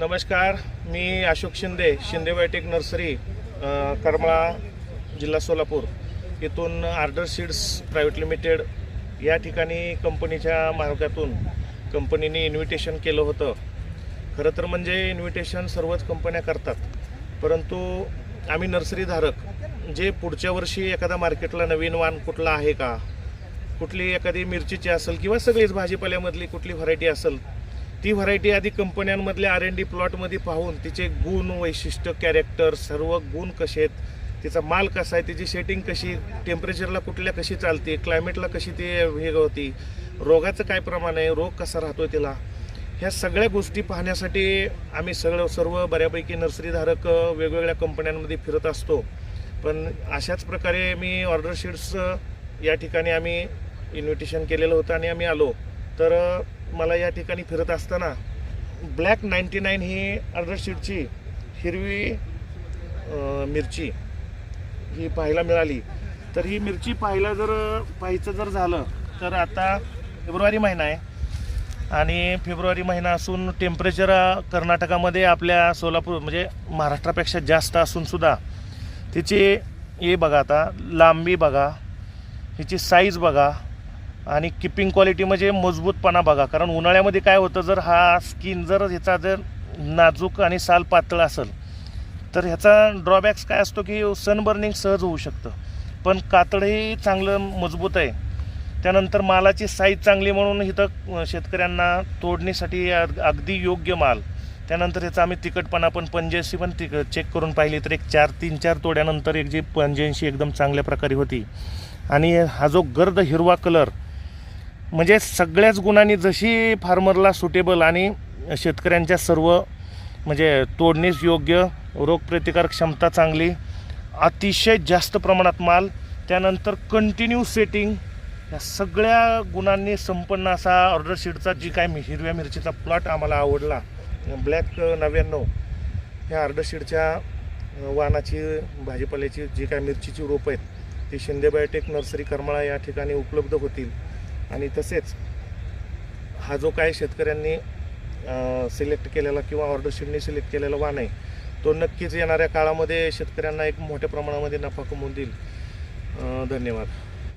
नमस्कार मी Ashok Shinde Shinde biotech nursery अ, करमाळा जिल्हा सोलापूर. इथून आर्डर सीड्स प्रायव्हेट लिमिटेड या ठिकाणी कंपनीच्या मार्गातून कंपनीने इन्व्हिटेशन केलं होतं. खरं तर म्हणजे इन्व्हिटेशन सर्वच कंपन्या करतात. परंतु आम्ही नर्सरीधारक जे पुढच्या वर्षी एखादा मार्केटला नवीन वाण कुठला आहे का? कुठली एखादी मिरचीची असेल किंवा सगळीच भाजीपाल्यामधली कुठली व्हरायटी असेल ती व्हरायटी आधी कंपन्यांमधल्या आर एन डी प्लॉटमध्ये पाहून तिचे गुण वैशिष्ट्य कॅरेक्टर सर्व गुण कसे आहेत तिचा माल कसा आहे तिची सेटिंग कशी टेम्परेचरला कुठल्या कशी चालते क्लायमेटला कशी ती हे होती रोगाचं काय प्रमाण आहे रोग कसा राहतो तिला ह्या सगळ्या गोष्टी पाहण्यासाठी आम्ही सगळं सर्व बऱ्यापैकी नर्सरीधारक वेगवेगळ्या कंपन्यांमध्ये फिरत असतो. पण अशाच प्रकारे मी ऑर्डर शीट्स या ठिकाणी आम्ही इन्व्हिटेशन केलेलं होतं आणि आम्ही आलो. तर मला या ठिकाणी फिरत असताना ब्लॅक नाईन्टी नाईन ही अर्धशीटची शीटची हिरवी मिरची ही पाहायला मिळाली. तर ही मिरची पाहायला जर पाहायचं जर झालं तर आता फेब्रुवारी महिना आहे आणि फेब्रुवारी महिना असून टेम्परेचर कर्नाटकामध्ये आपल्या सोलापूर म्हणजे महाराष्ट्रापेक्षा जास्त असूनसुद्धा तिची हे बघा आता लांबी बघा हिची साईज बघा आणि किपिंग क्वालिटी म्हणजे मजबूतपणा बघा. कारण उन्हाळ्यामध्ये काय होतं जर हा स्किन जर ह्याचा जर नाजूक आणि साल पातळ असेल तर ह्याचा ड्रॉबॅक्स काय असतो की सनबर्निंग सहज होऊ शकतं. पण कातडही चांगलं मजबूत आहे. त्यानंतर मालाची साईज चांगली म्हणून इथं शेतकऱ्यांना तोडणीसाठी अग- अगदी योग्य माल. त्यानंतर ह्याचा आम्ही तिखटपणा पण पंच्याऐंशी पण तिक चेक करून पाहिली तर एक चार तीन चार तोड्यानंतर एक जी पंच्याऐंशी एकदम चांगल्या प्रकारे होती. आणि हा जो गर्द हिरवा कलर म्हणजे सगळ्याच गुणांनी जशी फार्मरला सुटेबल आणि शेतकऱ्यांच्या सर्व म्हणजे तोडणीस योग्य रोगप्रतिकार क्षमता चांगली अतिशय जास्त प्रमाणात माल त्यानंतर कंटिन्यू सेटिंग या सगळ्या गुणांनी संपन्न असा ऑर्डर शीटचा जी काय मी- हिरव्या मिरचीचा प्लॉट आम्हाला आवडला ब्लॅक नव्याण्णव ह्या ऑर्डर शीटच्या अ, भाजीपाल्याची जी काय मिरचीची रोपं आहेत ती शिंदे बायोटेक नर्सरी करमाळा या ठिकाणी उपलब्ध होतील. आणि तसेच हा जो काय शेतकऱ्यांनी सिलेक्ट केलेला किंवा ऑर्डर शीटने सिलेक्ट केलेला वाण आहे तो नक्कीच येणाऱ्या काळामध्ये शेतकऱ्यांना एक मोठ्या प्रमाणामध्ये नफा कमवून देईल. धन्यवाद.